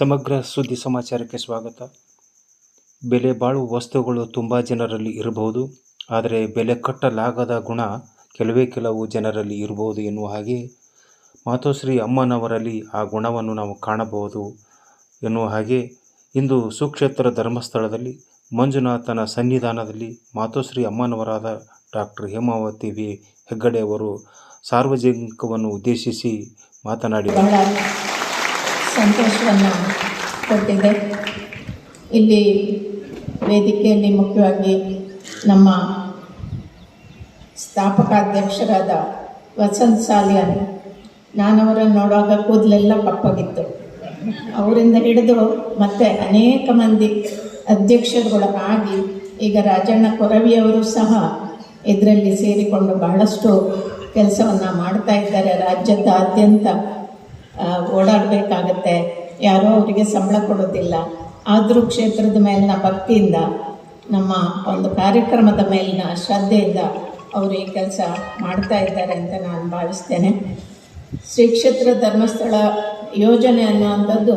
ಸಮಗ್ರ ಸುದ್ದಿ ಸಮಾಚಾರಕ್ಕೆ ಸ್ವಾಗತ. ಬೆಲೆ ಬಾಳುವ ವಸ್ತುಗಳು ತುಂಬ ಜನರಲ್ಲಿ ಇರಬಹುದು, ಆದರೆ ಬೆಲೆ ಕಟ್ಟಲಾಗದ ಗುಣ ಕೆಲವೇ ಕೆಲವು ಜನರಲ್ಲಿ ಇರಬಹುದು ಎನ್ನುವ ಹಾಗೆ ಮಾತೋಶ್ರೀ ಅಮ್ಮನವರಲ್ಲಿ ಆ ಗುಣವನ್ನು ನಾವು ಕಾಣಬಹುದು ಎನ್ನುವ ಹಾಗೆ ಇಂದು ಸುಕ್ಷೇತ್ರ ಧರ್ಮಸ್ಥಳದಲ್ಲಿ, ಮಂಜುನಾಥನ ಸನ್ನಿಧಾನದಲ್ಲಿ ಮಾತೋಶ್ರೀ ಅಮ್ಮನವರಾದ ಡಾಕ್ಟರ್ ಹೇಮಾವತಿ ವಿ. ಹೆಗ್ಗಡೆ ಅವರು ಸಾರ್ವಜನಿಕವನ್ನು ಉದ್ದೇಶಿಸಿ ಮಾತನಾಡಿದರು. ಸಂತೋಷವನ್ನು ಕೊಟ್ಟಿದೆ ಇಲ್ಲಿ ವೇದಿಕೆಯಲ್ಲಿ ಮುಖ್ಯವಾಗಿ ನಮ್ಮ ಸ್ಥಾಪಕಾಧ್ಯಕ್ಷರಾದ ವಸಂತ್ ಸಾಲಿಯನ್ ನಾನವರನ್ನು ನೋಡುವಾಗ ಕೂದಲೆಲ್ಲ ಕಪ್ಪಾಗಿತ್ತು ಅವರಿಂದ ಹಿಡಿದು ಮತ್ತೆ ಅನೇಕ ಮಂದಿ ಅಧ್ಯಕ್ಷರುಗಳು ಆಗಿ ಈಗ ರಾಜಣ್ಣ ಕೊರವಿಯವರು ಸಹ ಇದರಲ್ಲಿ ಸೇರಿಕೊಂಡು ಬಹಳಷ್ಟು ಕೆಲಸವನ್ನು ಮಾಡ್ತಾ ಇದ್ದಾರೆ ರಾಜ್ಯದಾದ್ಯಂತ. ಓಡಾಡಬೇಕಾಗತ್ತೆ. ಯಾರೋ ಅವರಿಗೆ ಸಂಬಳ ಕೊಡೋದಿಲ್ಲ. ಆದರೂ ಕ್ಷೇತ್ರದ ಮೇಲಿನ ಭಕ್ತಿಯಿಂದ, ನಮ್ಮ ಒಂದು ಕಾರ್ಯಕ್ರಮದ ಮೇಲಿನ ಶ್ರದ್ಧೆಯಿಂದ ಅವರು ಈ ಕೆಲಸ ಮಾಡ್ತಾ ಇದ್ದಾರೆ ಅಂತ ನಾನು ಭಾವಿಸ್ತೇನೆ. ಶ್ರೀ ಕ್ಷೇತ್ರ ಧರ್ಮಸ್ಥಳ ಯೋಜನೆ ಅನ್ನುವಂಥದ್ದು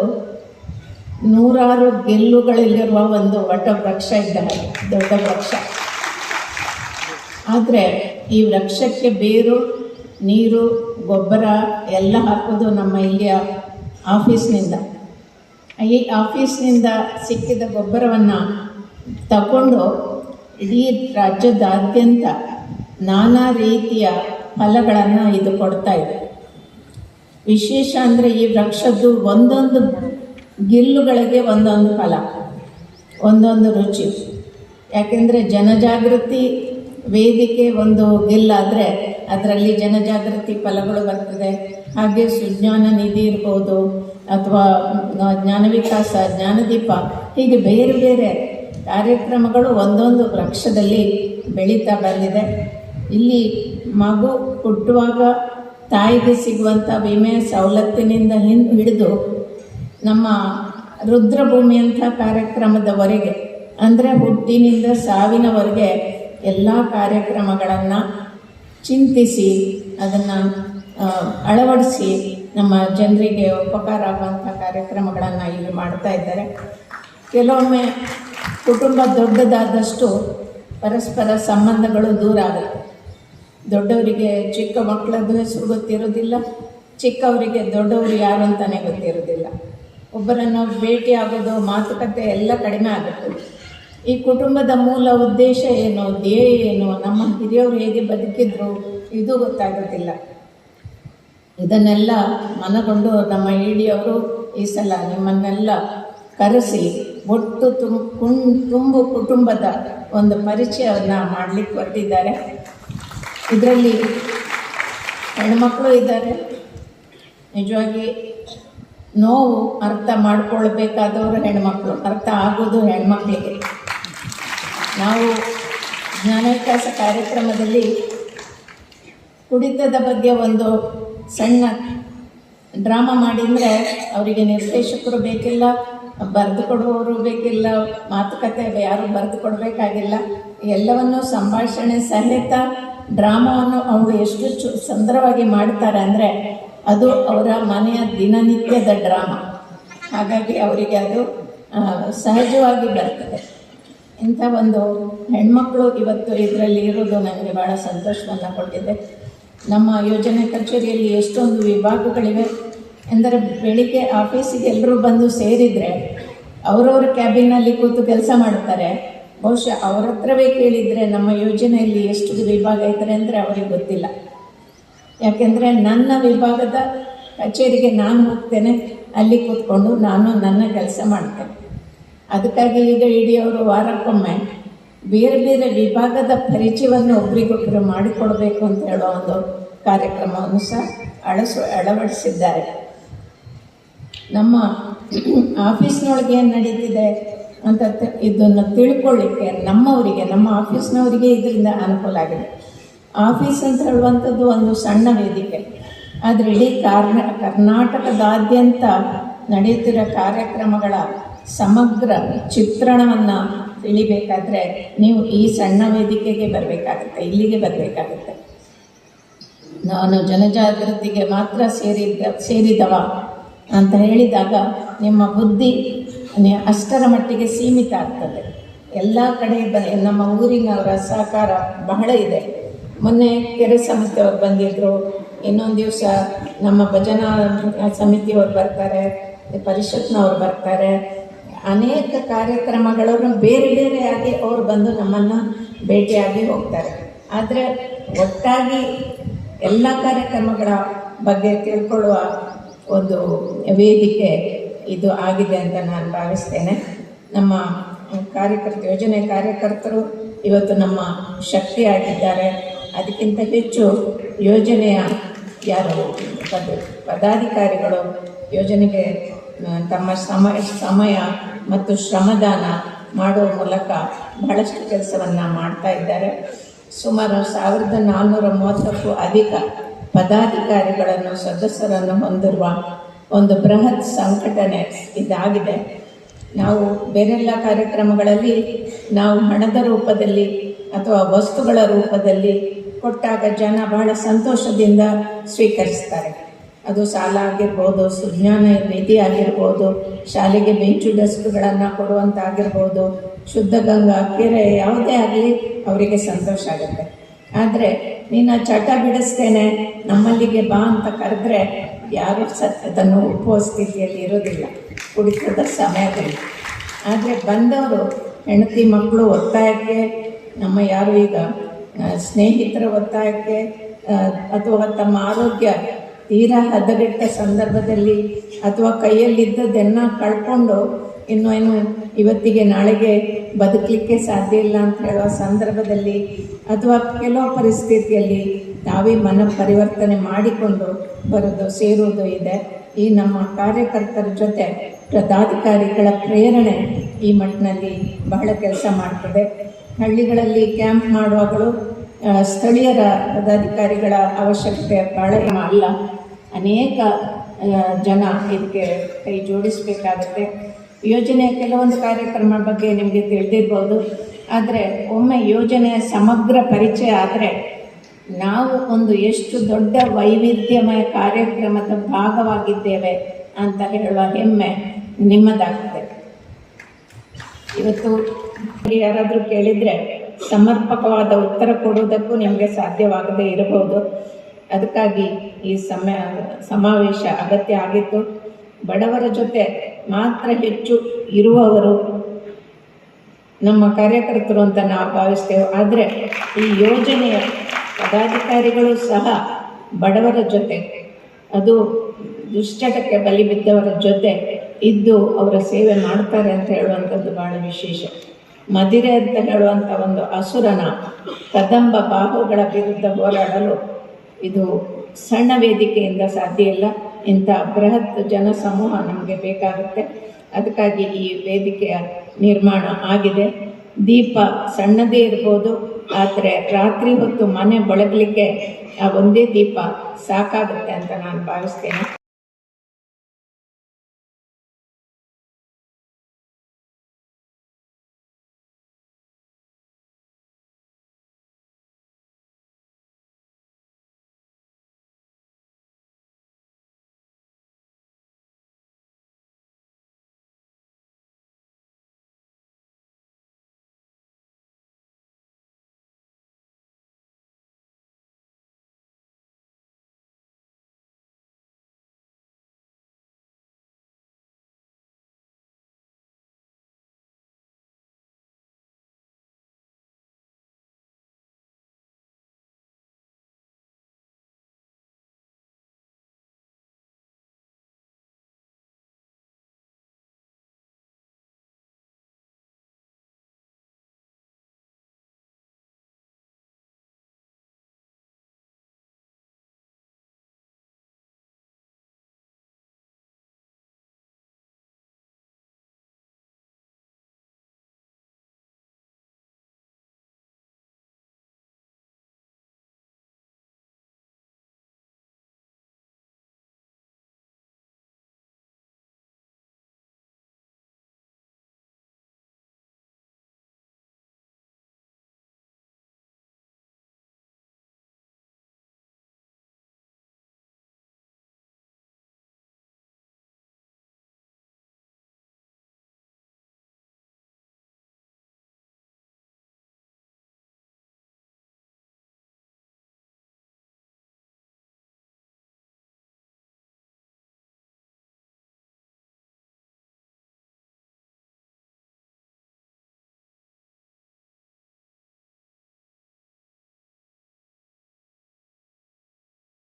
ನೂರಾರು ಗೆಲ್ಲುಗಳಲ್ಲಿರುವ ಒಂದು ವಟ ವೃಕ್ಷ ಇದ್ದ ಹಾಗೆ ದೊಡ್ಡ ವೃಕ್ಷ. ಆದರೆ ಈ ವೃಕ್ಷಕ್ಕೆ ಬೇರು ನೀರು, ಗೊಬ್ಬರ ಎಲ್ಲ ಹಾಕೋದು ನಮ್ಮ ಇಲ್ಲಿಯ ಆಫೀಸ್ನಿಂದ. ಈ ಆಫೀಸ್ನಿಂದ ಸಿಕ್ಕಿದ ಗೊಬ್ಬರವನ್ನು ತಗೊಂಡು ಇಡೀ ರಾಜ್ಯದಾದ್ಯಂತ ನಾನಾ ರೀತಿಯ ಫಲಗಳನ್ನು ಇದು ಕೊಡ್ತಾ ಇದೆ. ವಿಶೇಷ ಅಂದರೆ ಈ ವೃಕ್ಷದ್ದು ಒಂದೊಂದು ಗಿಲ್ಲುಗಳಿಗೆ ಒಂದೊಂದು ಫಲ, ಒಂದೊಂದು ರುಚಿ. ಯಾಕೆಂದರೆ ಜನಜಾಗೃತಿ ವೇದಿಕೆ ಒಂದು ಗೆಲ್ಲಾದರೆ ಅದರಲ್ಲಿ ಜನಜಾಗೃತಿ ಫಲಗಳು ಬರ್ತದೆ. ಹಾಗೆ ಸುಜ್ಞಾನ ನಿಧಿ ಇರ್ಬೋದು, ಅಥವಾ ಜ್ಞಾನ ವಿಕಾಸ ಜ್ಞಾನದೀಪ ಹೀಗೆ ಬೇರೆ ಬೇರೆ ಕಾರ್ಯಕ್ರಮಗಳು ಒಂದೊಂದು ವೃಕ್ಷದಲ್ಲಿ ಬೆಳೀತಾ ಬಂದಿದೆ. ಇಲ್ಲಿ ಮಗು ಹುಟ್ಟುವಾಗ ತಾಯಿಗೆ ಸಿಗುವಂಥ ವಿಮೆ ಸವಲತ್ತಿನಿಂದ ಹಿಂ ಹಿಡಿದು ನಮ್ಮ ರುದ್ರಭೂಮಿಯಂಥ ಕಾರ್ಯಕ್ರಮದವರೆಗೆ, ಅಂದರೆ ಹುಟ್ಟಿನಿಂದ ಸಾವಿನವರೆಗೆ ಎಲ್ಲ ಕಾರ್ಯಕ್ರಮಗಳನ್ನು ಚಿಂತಿಸಿ, ಅದನ್ನು ಅಳವಡಿಸಿ ನಮ್ಮ ಜನರಿಗೆ ಉಪಕಾರ ಆಗುವಂಥ ಕಾರ್ಯಕ್ರಮಗಳನ್ನು ಇಲ್ಲಿ ಮಾಡ್ತಾ ಇದ್ದಾರೆ. ಕೆಲವೊಮ್ಮೆ ಕುಟುಂಬ ದೊಡ್ಡದಾದಷ್ಟು ಪರಸ್ಪರ ಸಂಬಂಧಗಳು ದೂರ ಆಗುತ್ತೆ ದೊಡ್ಡವರಿಗೆ ಚಿಕ್ಕ ಮಕ್ಕಳದ್ದು ಹೆಸರು ಗೊತ್ತಿರೋದಿಲ್ಲ, ಚಿಕ್ಕವರಿಗೆ ದೊಡ್ಡವರು ಯಾರು ಅಂತಲೇ ಗೊತ್ತಿರೋದಿಲ್ಲ. ಒಬ್ಬರನ್ನು ಭೇಟಿ ಆಗೋದು ಮಾತುಕತೆ ಎಲ್ಲ ಕಡಿಮೆ ಆಗುತ್ತೆ. ಈ ಕುಟುಂಬದ ಮೂಲ ಉದ್ದೇಶ ಏನು? ಧ್ಯೇಯ ಏನು? ನಮ್ಮ ಹಿರಿಯವರು ಹೇಗೆ ಬದುಕಿದ್ರು? ಇದು ಗೊತ್ತಾಗೋದಿಲ್ಲ. ಇದನ್ನೆಲ್ಲ ಮನಗೊಂಡು ನಮ್ಮ ಇಡಿಯವರು ಈ ಸಲ ನಿಮ್ಮನ್ನೆಲ್ಲ ಕರೆಸಿ ಒಟ್ಟು ತುಂ ಕುಂ, ತುಂಬು ಕುಟುಂಬದ ಒಂದು ಪರಿಚಯವನ್ನು ಮಾಡಲಿಕ್ಕೆ ಹೊರಟಿದ್ದಾರೆ. ಇದರಲ್ಲಿ ಹೆಣ್ಮಕ್ಕಳು ಇದ್ದಾರೆ. ನಿಜವಾಗಿ ನೋವು ಅರ್ಥ ಮಾಡ್ಕೊಳ್ಬೇಕಾದವರು ಹೆಣ್ಮಕ್ಳು. ಅರ್ಥ ಆಗೋದು ಹೆಣ್ಮಕ್ಳಿಗೆ. ನಾವು ಜ್ಞಾನ ವಿಕಾಸ ಕಾರ್ಯಕ್ರಮದಲ್ಲಿ ಕುಡಿತದ ಬಗ್ಗೆ ಒಂದು ಸಣ್ಣ ಡ್ರಾಮಾ ಮಾಡಿದರೆ ಅವರಿಗೆ ನಿರ್ದೇಶಕರು ಬೇಕಿಲ್ಲ ಬರೆದು ಕೊಡುವವರು ಬೇಕಿಲ್ಲ, ಮಾತುಕತೆ ಯಾರು ಬರೆದು ಕೊಡಬೇಕಾಗಿಲ್ಲ ಎಲ್ಲವನ್ನು ಸಂಭಾಷಣೆ ಸಹಿತ ಡ್ರಾಮಾವನ್ನು ಅವರು ಎಷ್ಟು ಚು ಸುಂದರವಾಗಿ ಮಾಡ್ತಾರೆ ಅಂದರೆ ಅದು ಅವರ ಮನೆಯ ದಿನನಿತ್ಯದ ಡ್ರಾಮಾ. ಹಾಗಾಗಿ ಅವರಿಗೆ ಅದು ಸಹಜವಾಗಿ ಬರ್ತದೆ. ಇಂಥ ಒಂದು ಹೆಣ್ಮಕ್ಳು ಇವತ್ತು ಇದರಲ್ಲಿ ಇರೋದು ನನಗೆ ಭಾಳ ಸಂತೋಷವನ್ನು ಕೊಟ್ಟಿದೆ. ನಮ್ಮ ಯೋಜನೆ ಕಚೇರಿಯಲ್ಲಿ ಎಷ್ಟೊಂದು ವಿಭಾಗಗಳಿವೆ. ಎಂದರೆ ಬೆಳಿಗ್ಗೆ ಆಫೀಸಿಗೆ ಎಲ್ಲರೂ ಬಂದು ಸೇರಿದರೆ ಅವರವ್ರ ಕ್ಯಾಬಿನಲ್ಲಿ ಕೂತು ಕೆಲಸ ಮಾಡ್ತಾರೆ. ಬಹುಶಃ ಅವ್ರ ಹತ್ರವೇ ಕೇಳಿದರೆ ನಮ್ಮ ಯೋಜನೆಯಲ್ಲಿ ಎಷ್ಟು ವಿಭಾಗ ಇದ್ದಾರೆ ಅಂದರೆ ಅವರಿಗೆ ಗೊತ್ತಿಲ್ಲ. ಯಾಕೆಂದರೆ ನನ್ನ ವಿಭಾಗದ ಕಚೇರಿಗೆ ನಾನು ಹೋಗ್ತೇನೆ. ಅಲ್ಲಿ ಕೂತ್ಕೊಂಡು ನಾನು ನನ್ನ ಕೆಲಸ ಮಾಡ್ತೇನೆ. ಅದಕ್ಕಾಗಿ ಈಗ ಇಡೀ ಅವರು ವಾರಕ್ಕೊಮ್ಮೆ ಬೇರೆ ಬೇರೆ ವಿಭಾಗದ ಪರಿಚಯವನ್ನು ಒಬ್ರಿಗೊಬ್ಬರು ಮಾಡಿಕೊಡಬೇಕು ಅಂತ ಹೇಳೋ ಒಂದು ಕಾರ್ಯಕ್ರಮವನ್ನು ಸಹ ಅಳಸು ಅಳವಡಿಸಿದ್ದಾರೆ. ನಮ್ಮ ಆಫೀಸ್ನೊಳಗೆ ಏನು ನಡೀತಿದೆ ಅಂತ ಇದನ್ನು ತಿಳ್ಕೊಳ್ಳಿಕ್ಕೆ ನಮ್ಮವರಿಗೆ, ನಮ್ಮ ಆಫೀಸ್ನವರಿಗೆ ಇದರಿಂದ ಅನುಕೂಲ ಆಗಿದೆ. ಆಫೀಸ್ ಅಂತ ಹೇಳುವಂಥದ್ದು ಒಂದು ಸಣ್ಣ ವೇದಿಕೆ. ಆದರೆ ಇಡೀ ಕಾರ್ನ, ಕರ್ನಾಟಕದಾದ್ಯಂತ ನಡೆಯುತ್ತಿರೋ ಕಾರ್ಯಕ್ರಮಗಳ ಸಮಗ್ರ ಚಿತ್ರಣವನ್ನು ತಿಳಿಬೇಕಾದ್ರೆ ನೀವು ಈ ಸಣ್ಣ ವೇದಿಕೆಗೆ ಬರಬೇಕಾಗುತ್ತೆ, ಇಲ್ಲಿಗೆ ಬರಬೇಕಾಗುತ್ತೆ. ನಾನು ಜನಜಾಗೃತಿಗೆ ಮಾತ್ರ ಸೇರಿದ್ದ, ಸೇರಿದವ ಅಂತ ಹೇಳಿದಾಗ ನಿಮ್ಮ ಬುದ್ಧಿ ಅಷ್ಟರ ಮಟ್ಟಿಗೆ ಸೀಮಿತ ಆಗ್ತದೆ. ಎಲ್ಲ ಕಡೆ ನಮ್ಮ ಊರಿನವರ ಸಹಕಾರ ಬಹಳ ಇದೆ. ಮೊನ್ನೆ ಕೆರೆ ಸಮಿತಿಯವ್ರು ಬಂದಿದ್ದರು ಇನ್ನೊಂದು ದಿವಸ ನಮ್ಮ ಭಜನಾ ಸಮಿತಿಯವ್ರು ಬರ್ತಾರೆ, ಪರಿಷತ್ನವ್ರು ಬರ್ತಾರೆ. ಅನೇಕ ಕಾರ್ಯಕ್ರಮಗಳನ್ನು ಬೇರೆ ಬೇರೆಯಾಗಿ ಅವರು ಬಂದು ನಮ್ಮನ್ನು ಭೇಟಿಯಾಗಿ ಹೋಗ್ತಾರೆ. ಆದರೆ ಒಟ್ಟಾಗಿ ಎಲ್ಲ ಕಾರ್ಯಕ್ರಮಗಳ ಬಗ್ಗೆ ತಿಳ್ಕೊಳ್ಳುವ ಒಂದು ವೇದಿಕೆ ಇದು ಆಗಿದೆ ಅಂತ ನಾನು ಭಾವಿಸ್ತೇನೆ. ನಮ್ಮ ಕಾರ್ಯಕರ್ತ, ಯೋಜನೆ ಕಾರ್ಯಕರ್ತರು ಇವತ್ತು ನಮ್ಮ ಶಕ್ತಿಯಾಗಿದ್ದಾರೆ. ಅದಕ್ಕಿಂತ ಹೆಚ್ಚು ಯೋಜನೆಯ ಯಾರು? ಪದ, ಪದಾಧಿಕಾರಿಗಳು ಯೋಜನೆಗೆ ತಮ್ಮ ಸಮಯ ಸಮಯ ಮತ್ತು ಶ್ರಮದಾನ ಮಾಡುವ ಮೂಲಕ ಬಹಳಷ್ಟು ಕೆಲಸವನ್ನು ಮಾಡ್ತಾ ಇದ್ದಾರೆ. ಸುಮಾರು ಸಾವಿರದ ನಾನ್ನೂರ ಮೂವತ್ತಕ್ಕೂ ಅಧಿಕ ಪದಾಧಿಕಾರಿಗಳನ್ನು, ಸದಸ್ಯರನ್ನು ಹೊಂದಿರುವ ಒಂದು ಬೃಹತ್ ಸಂಘಟನೆ ಇದಾಗಿದೆ. ನಾವು ಬೇರೆಲ್ಲ ಕಾರ್ಯಕ್ರಮಗಳಲ್ಲಿ ನಾವು ಹಣದ ರೂಪದಲ್ಲಿ ಅಥವಾ ವಸ್ತುಗಳ ರೂಪದಲ್ಲಿ ಕೊಟ್ಟಾಗ ಜನ ಬಹಳ ಸಂತೋಷದಿಂದ ಸ್ವೀಕರಿಸ್ತಾರೆ. ಅದು ಸಾಲ ಆಗಿರ್ಬೋದು ಸುಜ್ಞಾನ ನಿಧಿ ಆಗಿರ್ಬೋದು, ಶಾಲೆಗೆ ಬೆಂಚು ಡೆಸ್ಕ್ಗಳನ್ನು ಕೊಡುವಂತಾಗಿರ್ಬೋದು, ಶುದ್ಧ ಗಂಗಾ, ಕೆರೆ ಯಾವುದೇ ಆಗಲಿ ಅವರಿಗೆ ಸಂತೋಷ ಆಗುತ್ತೆ. ಆದರೆ ನೀನು ಚಟ ಬಿಡಿಸ್ತೇನೆ, ನಮ್ಮಲ್ಲಿಗೆ ಬಾ ಅಂತ ಕರೆದ್ರೆ ಯಾರು ಸ ಅದನ್ನು ಒಪ್ಪುವ ಸ್ಥಿತಿಯಲ್ಲಿ ಇರೋದಿಲ್ಲ ಕುಡಿತದ ಸಮಯದಲ್ಲಿ ಆದರೆ ಬಂದವರು, ಹೆಂಡತಿ ಮಕ್ಕಳು ಒತ್ತಾಯಕ್ಕೆ, ನಮ್ಮ ಯಾರು ಈಗ ಸ್ನೇಹಿತರ ಒತ್ತಾಯಕ್ಕೆ ಅಥವಾ ತಮ್ಮ ಆರೋಗ್ಯ ತೀರಾ ಹದಗೆಟ್ಟ ಸಂದರ್ಭದಲ್ಲಿ ಅಥವಾ ಕೈಯಲ್ಲಿದ್ದದ್ದನ್ನ ಕಳ್ಕೊಂಡು ಇನ್ನು ಏನು ಇವತ್ತಿಗೆ ನಾಳೆಗೆ ಬದುಕಲಿಕ್ಕೆ ಸಾಧ್ಯ ಇಲ್ಲ ಅಂತ ಹೇಳುವ ಸಂದರ್ಭದಲ್ಲಿ ಅಥವಾ ಕೆಲವು ಪರಿಸ್ಥಿತಿಯಲ್ಲಿ ತಾವೇ ಮನ ಪರಿವರ್ತನೆ ಮಾಡಿಕೊಂಡು ಬರೋದು, ಸೇರೋದು ಇದೆ. ಈ ನಮ್ಮ ಕಾರ್ಯಕರ್ತರ ಜೊತೆ ಪದಾಧಿಕಾರಿಗಳ ಪ್ರೇರಣೆ ಈ ಮಟ್ಟಿನಲ್ಲಿ ಬಹಳ ಕೆಲಸ ಮಾಡ್ತದೆ. ಹಳ್ಳಿಗಳಲ್ಲಿ ಕ್ಯಾಂಪ್ ಮಾಡುವಾಗಲೂ ಸ್ಥಳೀಯರ ಪದಾಧಿಕಾರಿಗಳ ಅವಶ್ಯಕತೆ ಭಾಳ ಅಲ್ಲ. ಅನೇಕ ಜನ ಇದಕ್ಕೆ ಕೈ ಜೋಡಿಸಬೇಕಾಗುತ್ತೆ. ಯೋಜನೆಯ ಕೆಲವೊಂದು ಕಾರ್ಯಕ್ರಮ ಬಗ್ಗೆ ನಿಮಗೆ ತಿಳಿದಿರ್ಬೋದು. ಆದರೆ ಒಮ್ಮೆ ಯೋಜನೆಯ ಸಮಗ್ರ ಪರಿಚಯ ಆದರೆ ನಾವು ಒಂದು ಎಷ್ಟು ದೊಡ್ಡ ವೈವಿಧ್ಯಮಯ ಕಾರ್ಯಕ್ರಮದ ಭಾಗವಾಗಿದ್ದೇವೆ ಅಂತ ಹೇಳುವ ಹೆಮ್ಮೆ ನಿಮ್ಮದಾಗುತ್ತೆ. ಇವತ್ತು ಯಾರಾದರೂ ಕೇಳಿದರೆ ಸಮರ್ಪಕವಾದ ಉತ್ತರ ಕೊಡುವುದಕ್ಕೂ ನಿಮಗೆ ಸಾಧ್ಯವಾಗದೇ ಇರಬಹುದು. ಅದಕ್ಕಾಗಿ ಈ ಸಮ, ಸಮಾವೇಶ ಅಗತ್ಯ ಆಗಿತ್ತು. ಬಡವರ ಜೊತೆ ಮಾತ್ರ ಹೆಚ್ಚು ಇರುವವರು ನಮ್ಮ ಕಾರ್ಯಕರ್ತರು ಅಂತ ನಾವು ಭಾವಿಸ್ತೇವೆ. ಆದರೆ ಈ ಯೋಜನೆಯ ಪದಾಧಿಕಾರಿಗಳು ಸಹ ಬಡವರ ಜೊತೆ, ಅದು ದುಶ್ಚಟಕ್ಕೆ ಬಲಿ ಬಿದ್ದವರ ಜೊತೆ ಇದ್ದು ಅವರ ಸೇವೆ ಮಾಡ್ತಾರೆ ಅಂತ ಹೇಳುವಂಥದ್ದು ಬಹಳ ವಿಶೇಷ. ಮದಿರೆ ಅಂತ ಹೇಳುವಂಥ ಒಂದು ಅಸುರನ ಕದಂಬ ಬಾಹುಗಳ ವಿರುದ್ಧ ಹೋರಾಡಲು ಇದು ಸಣ್ಣ ವೇದಿಕೆಯಿಂದ ಸಾಧ್ಯ ಇಲ್ಲ. ಇಂಥ ಬೃಹತ್ ಜನಸಮೂಹ ನಮಗೆ ಬೇಕಾಗುತ್ತೆ. ಅದಕ್ಕಾಗಿ ಈ ವೇದಿಕೆಯ ನಿರ್ಮಾಣ ಆಗಿದೆ. ದೀಪ ಸಣ್ಣದೇ ಇರ್ಬೋದು, ಆದರೆ ರಾತ್ರಿ ಹೊತ್ತು ಮನೆ ಬೆಳಗಲಿಕ್ಕೆ ಆ ಒಂದೇ ದೀಪ ಸಾಕಾಗುತ್ತೆ ಅಂತ ನಾನು ಭಾವಿಸ್ತೇನೆ.